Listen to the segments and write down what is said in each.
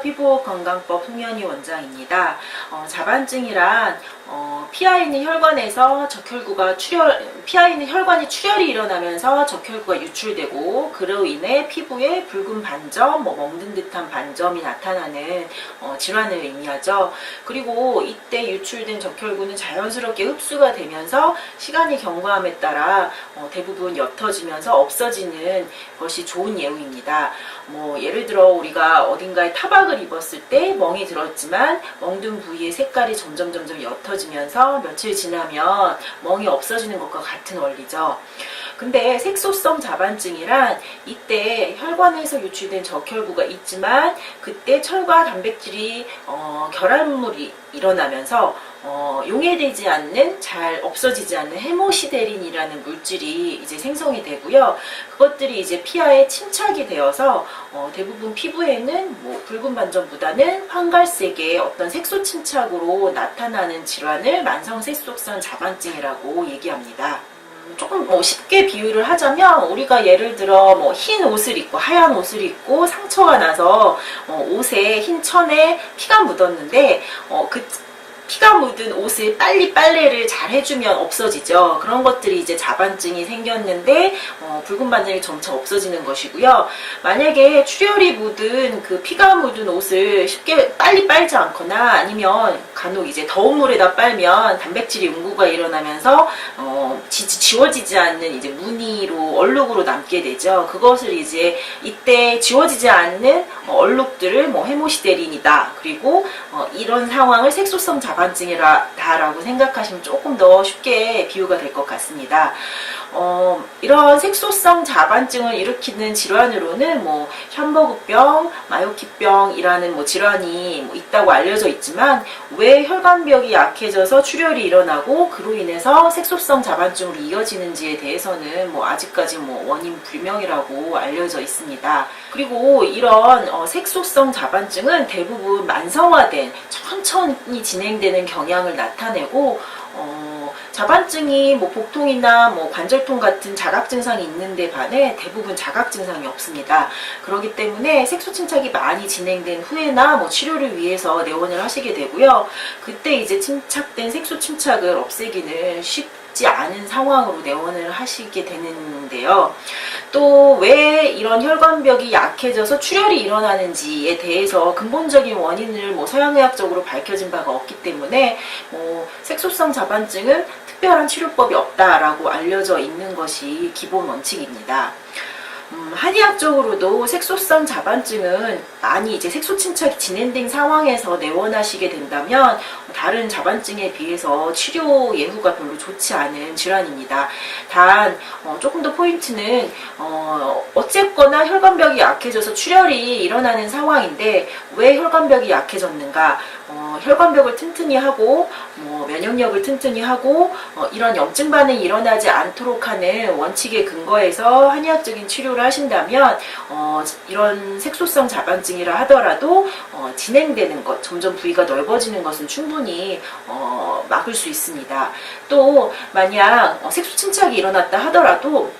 피부건강법 홍현희 원장입니다. 어, 자반증이란 어, 피하 있는 혈관에서 적혈구가 출혈, 피하 있는 혈관이 출혈이 일어나면서 적혈구가 유출되고 그로 인해 피부에 붉은 반점, 뭐 먹는 듯한 반점이 나타나는 어, 질환을 의미하죠. 그리고 이때 유출된 적혈구는 자연스럽게 흡수가 되면서 시간이 경과함에 따라 어, 대부분 옅어지면서 없어지는 것이 좋은 예우입니다. 뭐 예를 들어 우리가 어딘가에 타박을 입었을 때 멍이 들었지만 멍든 부위의 색깔이 점점 점점 옅어지면서 며칠 지나면 멍이 없어지는 것과 같은 원리죠. 근데 색소성 자반증이란 이때 혈관에서 유출된 적혈구가 있지만 그때 철과 단백질이 어, 결합물이 일어나면서 어, 용해되지 않는 잘 없어지지 않는 헤모시데린이라는 물질이 이제 생성이 되고요. 그것들이 이제 피하에 침착이 되어서 어, 대부분 피부에는 뭐 붉은 반점보다는 황갈색의 어떤 색소 침착으로 나타나는 질환을 만성 색소성 자반증이라고 얘기합니다. 조금 뭐 쉽게 비유를 하자면 우리가 예를 들어 뭐 흰 옷을 입고 하얀 옷을 입고 상처가 나서 어, 옷에 흰 천에 피가 묻었는데 어, 그 피가 묻은 옷을 빨리 빨래를 잘 해주면 없어지죠. 그런 것들이 이제 자반증이 생겼는데 어, 붉은 반점이 점차 없어지는 것이고요. 만약에 출혈이 묻은 그 피가 묻은 옷을 쉽게 빨리 빨지 않거나 아니면 간혹 이제 더운 물에다 빨면 단백질이 응고가 일어나면서 어, 지, 지워지지 않는 이제 무늬로 얼룩으로 남게 되죠. 그것을 이제 이때 지워지지 않는 어, 얼룩들을 뭐 헤모시데린이다. 그리고 어, 이런 상황을 색소성 자반증이다라고 생각하시면 조금 더 쉽게 비유가 될 것 같습니다. 어, 이런 색소성 자반증을 일으키는 질환으로는 뭐 샴버그병, 마요키병이라는 뭐 질환이 뭐 있다고 알려져 있지만 왜 혈관벽이 약해져서 출혈이 일어나고 그로 인해서 색소성 자반증으로 이어지는지에 대해서는 뭐 아직까지 뭐 원인 불명이라고 알려져 있습니다. 그리고 이런 어, 색소성 자반증은 대부분 만성화된 천천히 진행되는 경향을 나타내고 어, 자반증이 뭐 복통이나 뭐 관절통 같은 자각 증상이 있는데 반해 대부분 자각 증상이 없습니다. 그렇기 때문에 색소 침착이 많이 진행된 후에나 뭐 치료를 위해서 내원을 하시게 되고요. 그때 이제 침착된 색소 침착을 없애기는 쉽지 않은 상황으로 내원을 하시게 되는데요. 또 왜 이런 혈관벽이 약해져서 출혈이 일어나는지에 대해서 근본적인 원인을 뭐 서양의학적으로 밝혀진 바가 없기 때문에 뭐 색소성 자반증은 특별한 치료법이 없다라고 알려져 있는 것이 기본 원칙입니다. 음, 한의학적으로도 색소성 자반증은 많이 이제 색소 침착이 진행된 상황에서 내원하시게 된다면 다른 자반증에 비해서 치료 예후가 별로 좋지 않은 질환입니다. 단 어, 조금 더 포인트는 어, 어쨌거나 혈관벽이 약해져서 출혈이 일어나는 상황인데 왜 혈관벽이 약해졌는가? 어, 혈관벽을 튼튼히 하고 뭐 면역력을 튼튼히 하고 어, 이런 염증 반응이 일어나지 않도록 하는 원칙에 근거해서 한의학적인 치료를 하 신다면 어, 이런 색소성 자반증이라 하더라도 어, 진행되는 것 점점 부위가 넓어지는 것은 충분히 어, 막을 수 있습니다. 또 만약 어, 색소 침착이 일어났다 하더라도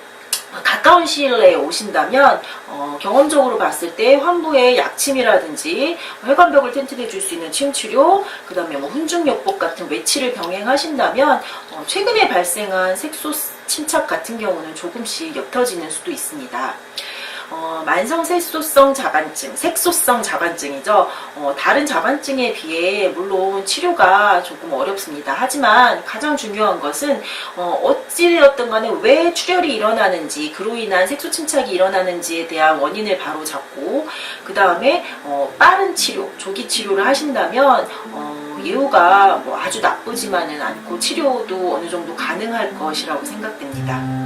가까운 시일 내에 오신다면 어, 경험적으로 봤을 때 환부의 약침이라든지 혈관벽을 튼튼해 줄 수 있는 침 치료, 그 다음에 뭐 훈증요법 외치를 병행하신다면 어, 최근에 발생한 색소 침착 같은 경우는 조금씩 옅어지는 수도 있습니다. 어, 만성 색소성 자반증, 색소성 자반증이죠. 어, 다른 자반증에 비해 물론 치료가 조금 어렵습니다. 하지만 가장 중요한 것은 어, 어찌되었든 간에 왜 출혈이 일어나는지, 그로 인한 색소 침착이 일어나는지에 대한 원인을 바로 잡고 그 다음에 어, 빠른 치료, 조기 치료를 하신다면 어, 예후가 뭐 아주 나쁘지만은 않고 치료도 어느 정도 가능할 것이라고 생각됩니다.